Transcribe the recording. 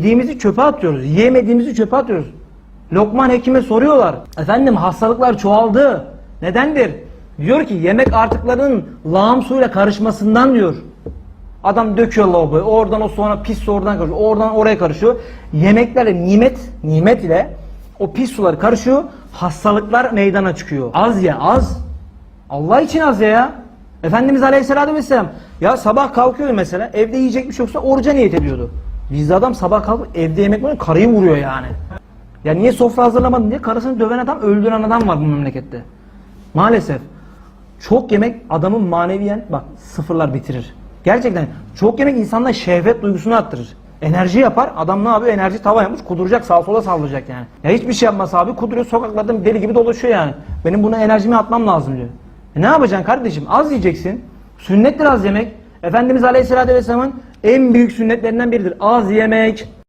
Yediğimizi çöpe atıyoruz. Yiyemediğimizi çöpe atıyoruz. Lokman hekime soruyorlar. Efendim hastalıklar çoğaldı. Nedendir? Diyor ki yemek artıklarının lağım suyla karışmasından diyor. Adam döküyor lavaboya. Oradan o sonra pis su oradan karışıyor. Oradan oraya karışıyor. Yemeklerle nimet, nimet ile o pis sular karışıyor. Hastalıklar meydana çıkıyor. Az ye az. Allah için az ye ya. Efendimiz Aleyhisselatü Vesselam ya sabah kalkıyor mesela evde yiyecek şey yoksa oruca niyet ediyordu. Bizde adam sabah kalkıp evde yemek var karıyı vuruyor yani. Ya niye sofra hazırlamadın diye karısını döven adam öldüren adam var bu memlekette. Maalesef. Çok yemek adamın maneviyen bak sıfırlar bitirir. Gerçekten çok yemek insanda şehvet duygusunu arttırır. Enerji yapar. Adam ne yapıyor? Enerji tava yapmış. Kuduracak sağa sola sallayacak yani. Ya hiçbir şey yapmaz abi. Kuduruyor sokaklarda deli gibi dolaşıyor yani. Benim buna enerjimi atmam lazım diyor. E ne yapacaksın kardeşim? Az yiyeceksin. Sünnettir az yemek. Efendimiz Aleyhisselatü Vesselam'ın en büyük sünnetlerinden biridir. Az yemek.